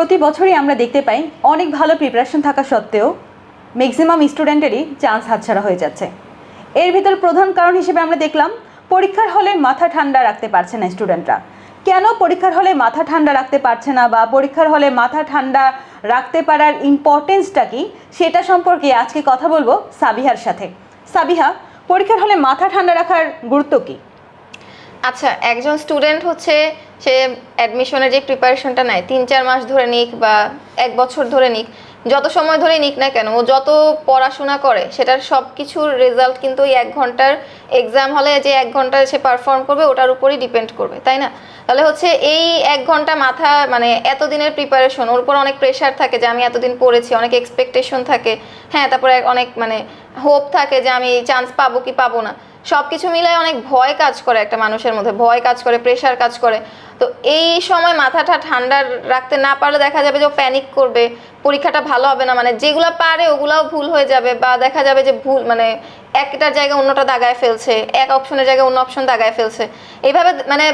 প্রতি বছরই আমরা দেখতে পাই অনেক ভালো প্রিপারেশন থাকা সত্ত্বেও ম্যাক্সিমাম স্টুডেন্টেরই চান্স হাতছাড়া হয়ে যাচ্ছে। এর ভিতর প্রধান কারণ হিসেবে আমরা দেখলাম, পরীক্ষার হলে মাথা ঠান্ডা রাখতে পারছে না স্টুডেন্টরা কেন পরীক্ষার হলে মাথা ঠান্ডা রাখতে পারছে না বা পরীক্ষার হলে মাথা ঠান্ডা রাখতে পারার ইম্পর্টেন্সটা কি, সেটা সম্পর্কে আজকে কথা বলব সাবিহার সাথে। সাবিহা, পরীক্ষার হলে মাথা ঠান্ডা রাখার গুরুত্ব কী? আচ্ছা একজন স্টুডেন্ট হচ্ছে সে অ্যাডমিশনের যে প্রিপারেশনটা নেয়, তিন, চার মাস ধরে নিক বা এক বছর ধরে নিক, যত সময় ধরে নিক না কেন, ও যত পড়াশোনা করে, সেটার সব কিছুর রেজাল্ট কিন্তু ওই এক ঘণ্টার এক্সাম হলে যে এক ঘণ্টা সে পারফর্ম করবে, ওটার উপরই ডিপেন্ড করবে, তাই না? তাহলে হচ্ছে এই এক ঘণ্টা মাথা মানে এতদিনের প্রিপারেশন ওর উপর অনেক প্রেশার থাকে যে আমি এতদিন পড়েছি, অনেক এক্সপেকটেশন থাকে হ্যাঁ তারপরে অনেক মানে হোপ থাকে যে আমি চান্স পাবো কি পাবো না। সব কিছু মিলে অনেক ভয় কাজ করে একটা মানুষের মধ্যে, ভয় কাজ করে প্রেশার কাজ করে। তো এই সময় মাথাটা ঠান্ডা রাখতে না পারলে দেখা যাবে যে ও প্যানিক করবে, পরীক্ষাটা ভালো হবে না। মানে যেগুলো পারে ওগুলাও ভুল হয়ে যাবে বা দেখা যাবে যে ভুল মানে একটা জায়গায় অন্যটা দাগায় ফেলছে, এক অপশনের জায়গায় অন্য অপশন দাগায় ফেলছে। এইভাবে মানে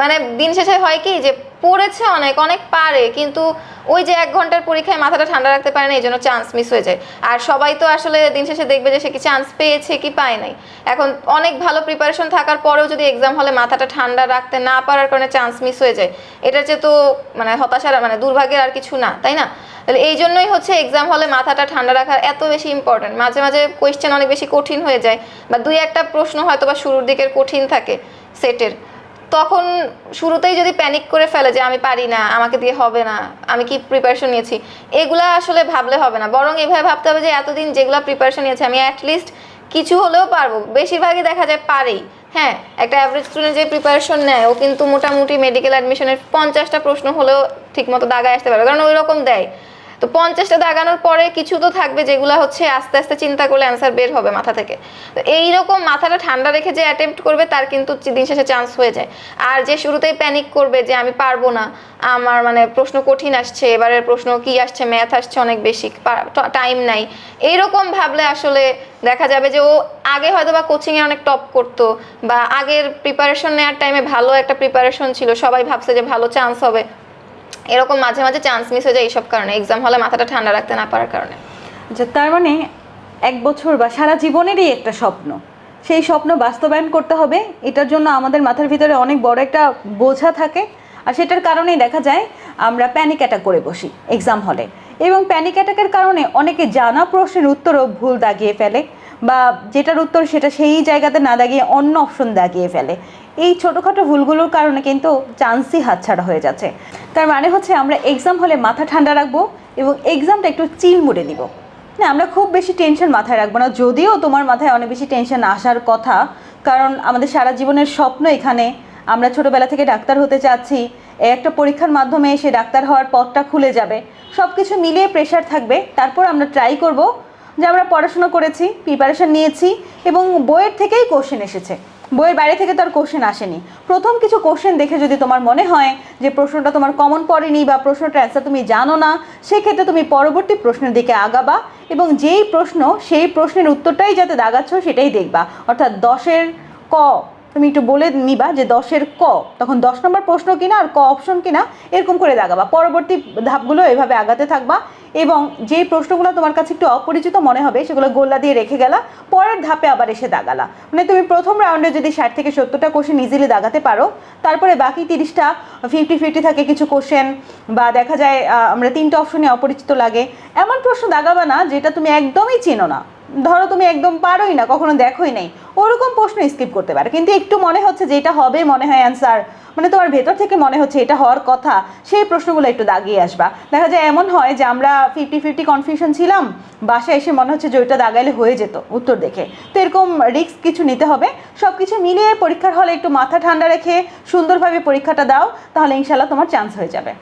মানে দিন শেষে হয় কি যে পড়েছে অনেক অনেক পারে, কিন্তু ওই যে এক ঘণ্টার পরীক্ষায় মাথাটা ঠান্ডা রাখতে পারে না, এই জন্য চান্স মিস হয়ে যায়। আর সবাই তো আসলে দিন শেষে দেখবে যে সে কি চান্স পেয়েছে কি পায় নাই। এখন অনেক ভালো প্রিপারেশন থাকার পরেও যদি এক্সাম হলে মাথাটা ঠান্ডা রাখতে না পারার কারণে চান্স মিস হয়ে যায়। এটার চেয়ে তো মানে হতাশার মানে দুর্ভাগ্যের আর কিছু না, তাই না? তাহলে এই জন্যই হচ্ছে এক্সাম হলে মাথাটা ঠান্ডা রাখার এত বেশি ইম্পর্ট্যান্ট মাঝে মাঝে কোয়েশ্চেন অনেক বেশি কঠিন হয়ে যায়, বা দুই একটা প্রশ্ন হয়তো বা শুরুর দিকের কঠিন থাকে সেটের তখন শুরুতেই যদি প্যানিক করে ফেলে যে আমি পারি না, আমাকে দিয়ে হবে না, আমি কি প্রিপারেশন নিয়েছি, এগুলা আসলে ভাবলে হবে না। বরং এভাবে ভাবতে হবে যে এতদিন যেগুলো প্রিপারেশন নিয়েছি, আমি অ্যাটলিস্ট কিছু হলেও পারব। বেশিরভাগই দেখা যায় পারেই। হ্যাঁ একটা অ্যাভারেজ স্টুডেন্ট যে প্রিপারেশন নেয়, ও কিন্তু মোটামুটি মেডিকেল অ্যাডমিশনের পঞ্চাশটা প্রশ্ন হলেও ঠিকমতো দাগায় আসতে পারবে। কারণ ওই রকম দেয়। তো পঞ্চাশটা দাগানোর পরে কিছু তো থাকবে যেগুলো হচ্ছে আস্তে আস্তে চিন্তা করলে অ্যান্সার বের হবে মাথা থেকে। তো এইরকম মাথাটা ঠান্ডা রেখে যে অ্যাটেম্প্ট করবে, তার কিন্তু দিন শেষে চান্স হয়ে যায়। আর যে শুরুতেই প্যানিক করবে যে আমি পারব না, আমার মানে প্রশ্ন কঠিন আসছে, এবারের প্রশ্ন কি আসছে ম্যাথ আসছে অনেক বেশি টাইম নাই। এইরকম ভাবলে আসলে দেখা যাবে যে ও আগে হয়তো বা কোচিংয়ে অনেক টপ করতো, বা আগের প্রিপারেশন নেওয়ার টাইমে ভালো একটা প্রিপারেশন ছিল, সবাই ভাবছে যে ভালো চান্স হবে। এরকম মাঝে মাঝে চান্স মিস হয়ে যায় এইসব কারণে। এক্সাম হলে মাথাটা ঠান্ডা রাখতে না পারার কারণে। আচ্ছা তার মানে এক বছর বা সারা জীবনেরই একটা স্বপ্ন। সেই স্বপ্ন বাস্তবায়ন করতে হবে। এটার জন্য আমাদের মাথার ভিতরে অনেক বড় একটা বোঝা থাকে। আর সেটার কারণেই দেখা যায় আমরা প্যানিক অ্যাটাক করে বসি এক্সাম হলে এবং প্যানিক অ্যাটাকের কারণে অনেকে জানা প্রশ্নের উত্তরও ভুল দাগিয়ে ফেলে। বা যেটার উত্তর সেটা সেই জায়গাতে না দাগিয়ে অন্য অপশন দাগিয়ে ফেলে। এই ছোটোখাটো ভুলগুলোর কারণে কিন্তু চান্সই হাতছাড়া হয়ে যাচ্ছে। তার মানে হচ্ছে আমরা এক্সাম হলে মাথা ঠান্ডা রাখব এবং এক্সামটা একটু চিল মুড়ে দিব না, আমরা খুব বেশি টেনশন মাথায় রাখব না, যদিও তোমার মাথায় অনেক বেশি টেনশন আসার কথা, কারণ আমাদের সারা জীবনের স্বপ্ন এখানে। আমরা ছোটোবেলা থেকে ডাক্তার হতে চাচ্ছি একটা পরীক্ষার মাধ্যমে সে ডাক্তার হওয়ার পথটা খুলে যাবে। সব কিছু মিলিয়ে প্রেশার থাকবে, তারপর আমরা ট্রাই করব যে আমরা পড়াশুনো করেছি প্রিপারেশন নিয়েছি এবং বইয়ের থেকেই কোশ্চেন এসেছে। বইয়ের বাইরে থেকে তো আর কোশ্চেন আসেনি। প্রথম কিছু কোশ্চেন দেখে যদি তোমার মনে হয় যে প্রশ্নটা তোমার কমন পড়েনি বা প্রশ্নটার অ্যান্সার তুমি জানো না, সেক্ষেত্রে তুমি পরবর্তী প্রশ্নের দিকে আগাবা এবং যেই প্রশ্ন, সেই প্রশ্নের উত্তরটাই যাতে দাগাচ্ছ, সেটাই দেখবা। অর্থাৎ দশের ক, তুমি একটু বলে নিবা যে দশের ক, তখন দশ নম্বর প্রশ্ন কিনা আর ক অপশন কিনা এরকম করে দাগাবা। পরবর্তী ধাপগুলো এভাবে আগাতে থাকবা এবং যে প্রশ্নগুলো তোমার কাছে একটু অপরিচিত মনে হবে, সেগুলো গোল্লা দিয়ে রেখে গেলা, পরের ধাপে আবার এসে দাগালা। মানে তুমি প্রথম রাউন্ডে যদি ষাট থেকে সত্তরটা কোশ্চেন ইজিলি দাগাতে পারো, তারপরে বাকি তিরিশটা ফিফটি ফিফটি থাকে কিছু কোশ্চেন বা দেখা যায় আমরা তিনটা অপশনে অপরিচিত লাগে। এমন প্রশ্ন দাগাবা না, যেটা তুমি একদমই চেনো না। ধরো তুমি একদম পারোই না, কখনো দেখোই নাই। ওরকম প্রশ্ন স্কিপ করতে পারো। কিন্তু একটু মনে হচ্ছে যে এটা হবে, মনে হয় অ্যান্সার মানে তোমার ভেতর থেকে মনে হচ্ছে এটা হওয়ার কথা, সেই প্রশ্নগুলো একটু দাগিয়ে আসবা। দেখা যায় এমন হয় যে আমরা ফিফটি ফিফটি কনফিউশন ছিলাম, বাসায় এসে মনে হচ্ছে যে ওইটা দাগাইলে হয়ে যেত, উত্তর দেখে। তো এরকম রিস্ক কিছু নিতে হবে। সব কিছু মিলিয়ে পরীক্ষার হলে একটু মাথা ঠান্ডা রেখে সুন্দরভাবে পরীক্ষাটা দাও, তাহলে ইনশাল্লাহ তোমার চান্স হয়ে যাবে।